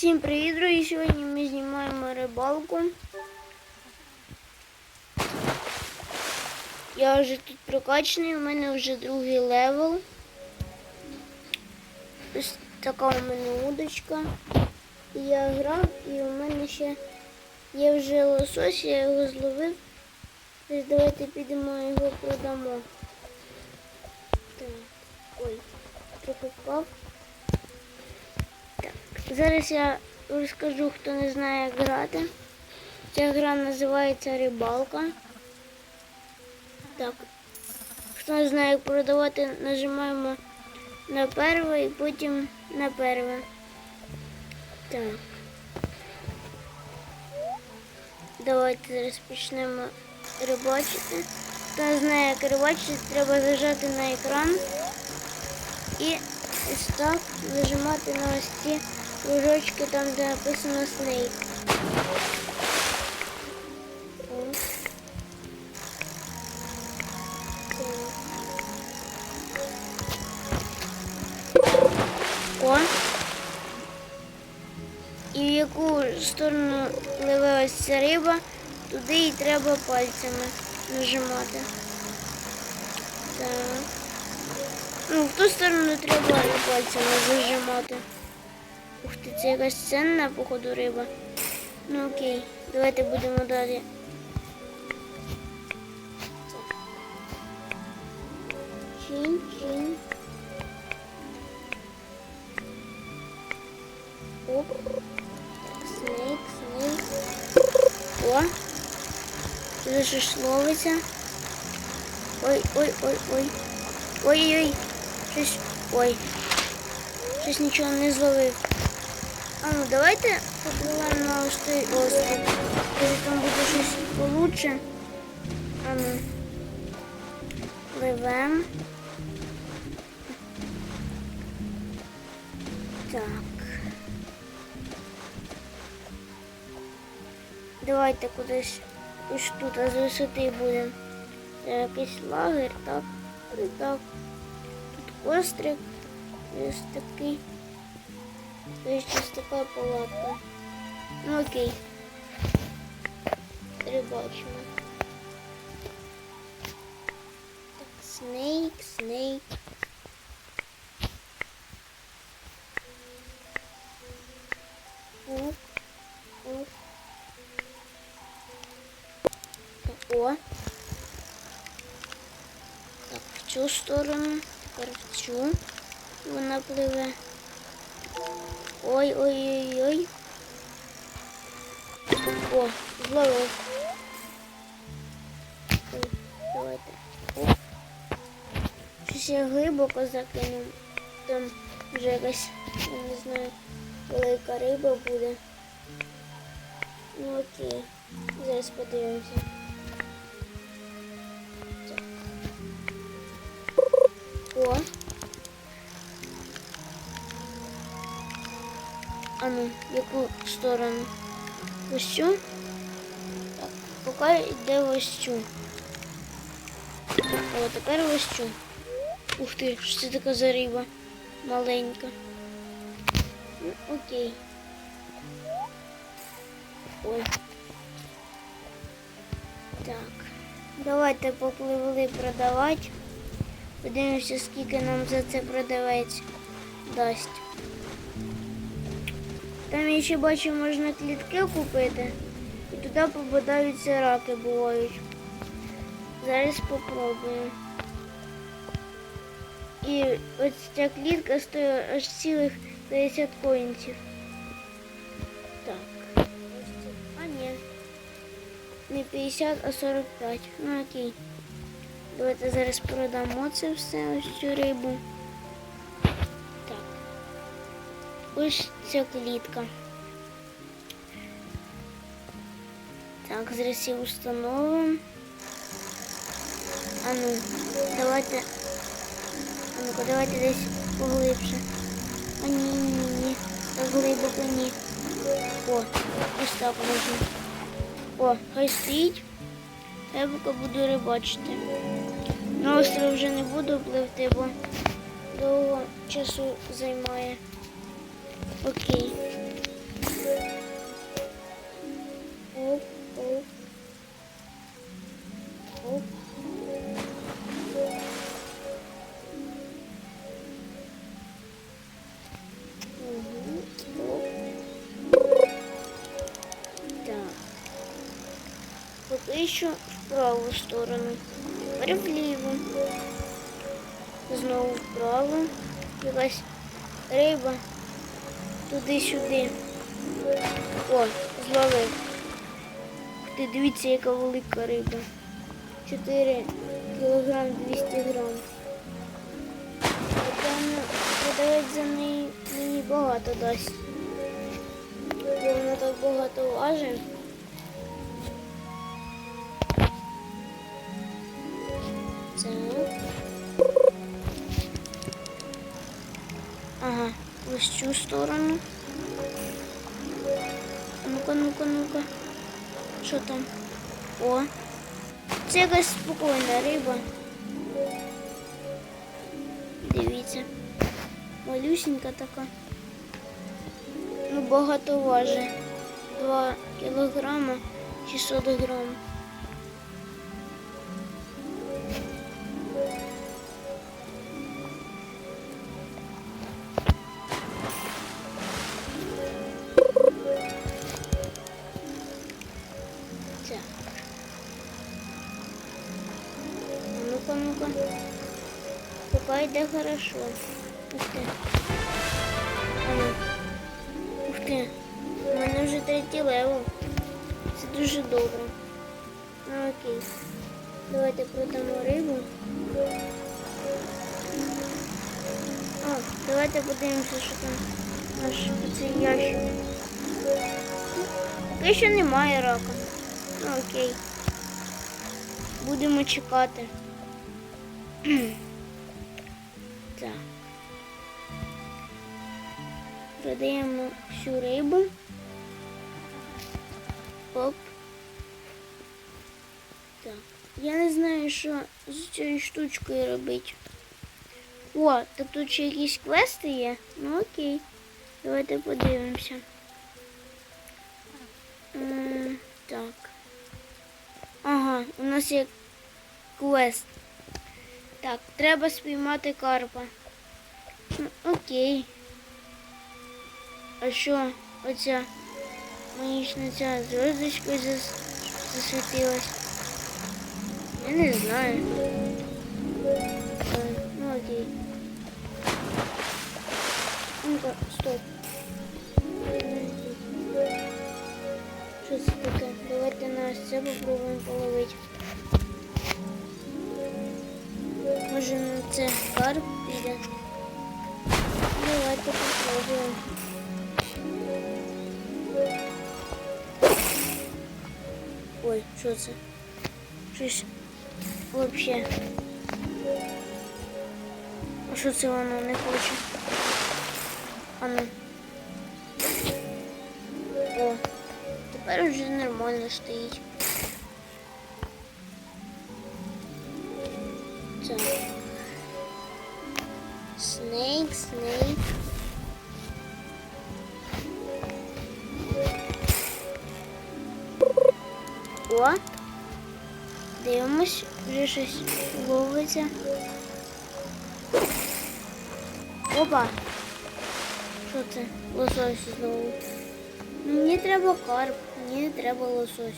Всім привіт, друзі! Сьогодні ми знімаємо рибалку. Я вже тут прокачаний, у мене вже другий левел. Ось така у мене удочка. Я грав і у мене ще є вже лосось, я його зловив. Тож давайте підемо його продамо. Так, ой, трохи. Зараз я розкажу, хто не знає, як грати. Ця гра називається Рибалка. Так. Хто не знає, як продавати, нажимаємо на перше і потім на перше. Так. Давайте зараз почнемо рибачити. Хто не знає, як рибачити, треба зажати на екран і ось так нажимати на ось ці кружочки, там де написано. О. О. І в яку сторону пливе ця риба, туди і треба пальцями нажимати. Так. Ну, в ту сторону треба пальцями зажимати. Ух це якась ценна, походу, риба. Ну окей, давайте будемо далі. Чин-чин. Оп. Так, снейк, снейк. О. Тут же ж ловиться. Ой, ой, ой, ой. Ой-ой. Щось. Ой. Щось нічого не зловив. А ну давайте попливаємо на ось той острів. Може там буде щось получше. А ну. Пливемо. Так. Давайте кудись ось тут, а з висоти будемо. Це якийсь лагерь, так. Так. Тут острів. Ось такий. Ось щось така палатка. Ну окей. Рибачимо. Так, снейк, снейк. Оп. Так, О. Так, в цю сторону, тепер в цю. Вона пливе. Ой-ой-ой-ой. О, зловив. Давайте. Оп. Щось я глибоко закинув. Там вже якась, я не знаю, велика риба буде. Ну окей. Зараз подивимося. Яку сторону? Ось цю? Так, поки йде ось цю. О, тепер ось цю. Ух ти, що це така за риба? Маленька. Ну, окей. Ой. Так. Давайте попливли продавати. Подивимося, скільки нам за це продавець дасть. Там ще бачу, можна клітки купити. І туди попадаються раки бувають. Зараз спробуємо. І ось ця клітка стоїть аж цілих 50 коїнців. Так. А ні. Не 50, а 45. Ну окей. Давайте зараз продамо це все, ось цю рибу. Так. Ось ця клітка. Так, зараз її установимо. А ну, давайте. А ну-ка, давайте десь поглибше. А ні, ні, ні. Так глибоко ні. О, ось так можна. О, хай стоїть. Я поки буду рибачити. На остров вже не буду пливти, бо довго часу займає. Окей. Оп, оп. Оп. Мгм, оп. Так. Поки що в праву сторону. Тепер вліву. Знову вправо. Якась риба. Туди-сюди. О, зловив. Ти дивіться, яка велика риба. 4 кілограм 200 грам. Продавець за неї мені багато дасть. Бо вона так багато важить. Цю сторону. Ну-ка, ну-ка, ну-ка. Що там? О. Це якась спокійна риба. Дивіться. Малюсенька така. Ну, багато важить. 2 кілограма 600 грам. Йде. Ух ну. Ух ти. У мене вже третій левел. Це дуже добре. Ну окей. Давайте продамо рибу. А, давайте подивимося, що там наш цей ящик. Поки що немає рака. Ну окей. Будемо чекати. так. Продаємо всю рибу. Оп. Так. Я не знаю, що з цією штучкою робити. О, так тут ще якісь квести є? Ну окей. Давайте подивимося. Так. Ага, у нас є квест. Так, треба спіймати карпа. Окей. А що оця магічна ця зв'язочка зас... засвітилась? Я не знаю. Е, Ну окей. Ну-ка, стоп. Що це таке? Давайте на ось це попробуємо половити. Може на це карп піде? Давайте попробуємо. Ой, що це? Щось вообще. А що це воно не хоче? А ну. О, тепер вже нормально стоїть. Снейк, снейк. О. Дивимось, вже щось ловиться. Опа. Що це? Лосось знову. Мені треба карп, мені треба лосось.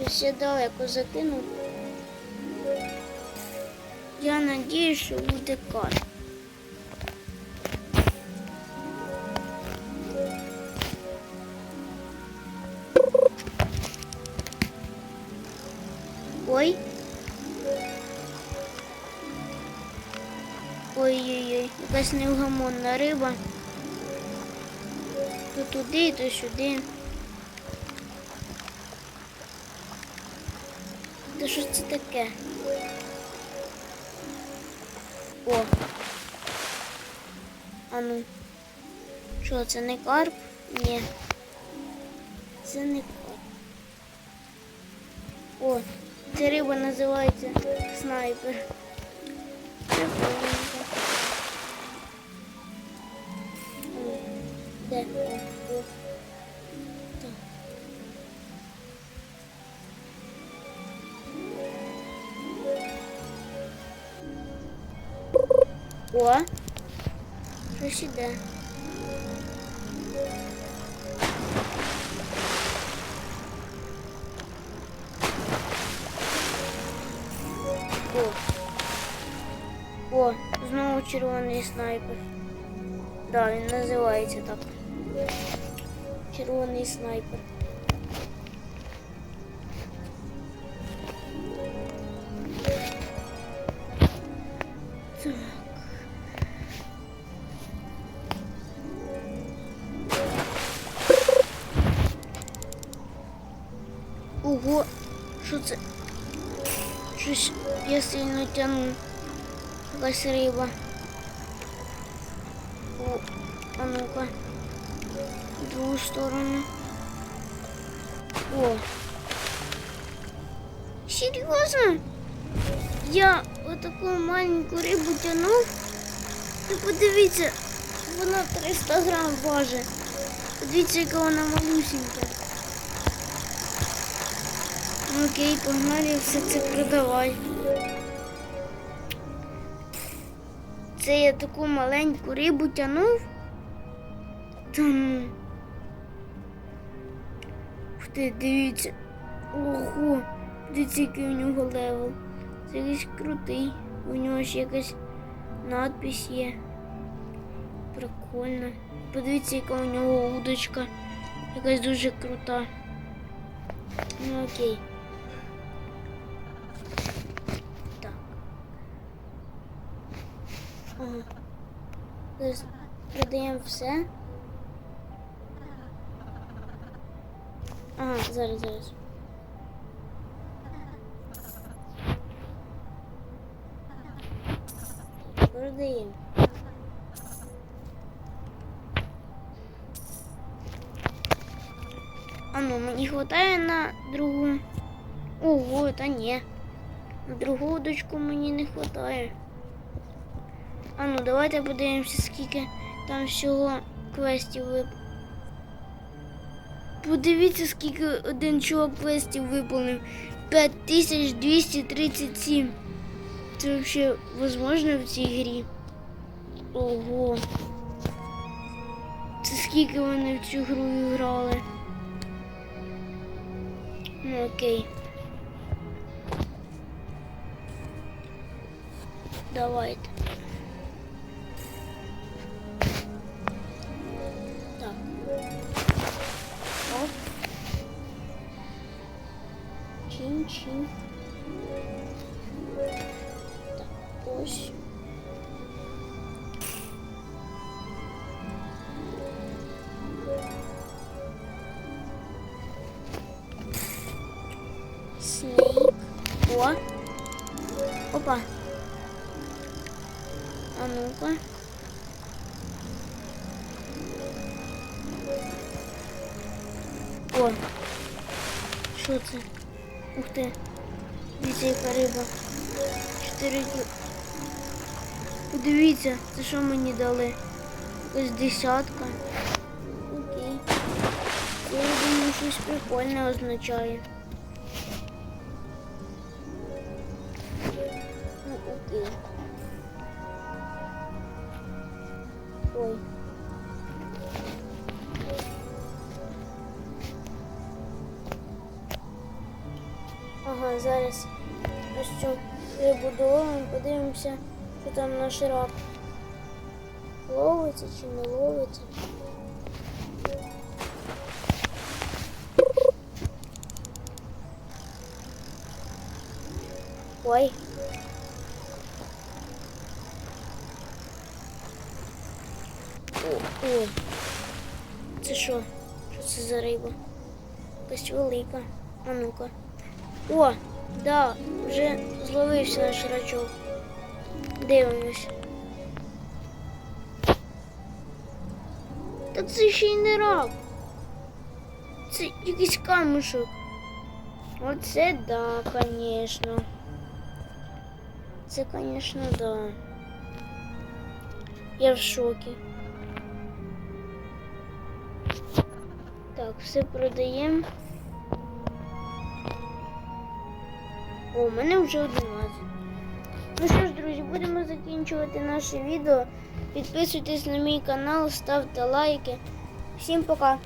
Я далеко закинув. Я надіюсь, що буде карп. Ой. Ой-ой-ой, якась невгамонна риба. То туди, то сюди. Та що це таке? О. А ну. Що, це не карп? Ні. Це не карп. О, Ця риба називається снайпер. Прикольненько. Де? О, о. О, щось іде. О. О, знову червоний снайпер. Да, він називається так. Червоний снайпер. Тяну. Якась риба. О, а ну-ка. Другу сторону. О. Серйозно? Я отаку маленьку рибу тянув. Ти подивіться, вона 300 грам важить. Подивіться, яка вона малюсенька. Ну, Окей, погнали все це продавай. Це я таку маленьку рибу тянув. Та ну. Ти, дивіться. Ого, дивіться, який у нього левел. Це якийсь крутий. У нього ще якась надпись є. Прикольно. Подивіться, яка у нього удочка. Якась дуже крута. Ну окей. Продаємо все. Ага, зараз, зараз. Продаємо. А ну, мені хватає на другу. Ого, та ні. На другу удочку мені не хватає. А ну, давайте подивимося, скільки там всього квестів вип. Подивіться, скільки один чувак квестів виповнив. 5237. Це взагалі возможно в цій грі? Ого. Це скільки вони в цю гру грали? Ну окей. Давайте. О. Опа. А ну-ка. О. Що це? Ух. Дивіться, яка риба. Чотири. Подивіться, це що мені дали? Якась десятка. Окей. Я думаю, щось прикольне означає. Зараз ось цю рибу подивимося, що там наш рак. Ловиться чи не ловиться. Ой. О, о. Це що? Що це за риба? Якась велика. А ну-ка. О, да, вже зловився наш рачок. Дивимось. Та це ще й не рак. Це якийсь камушок. Оце да, конечно. Це, конечно, да. Я в шокі. Так, все продаємо. О, у мене вже 11. Ну що ж, друзі, будемо закінчувати наше відео. Підписуйтесь на мій канал, ставте лайки. Всім пока!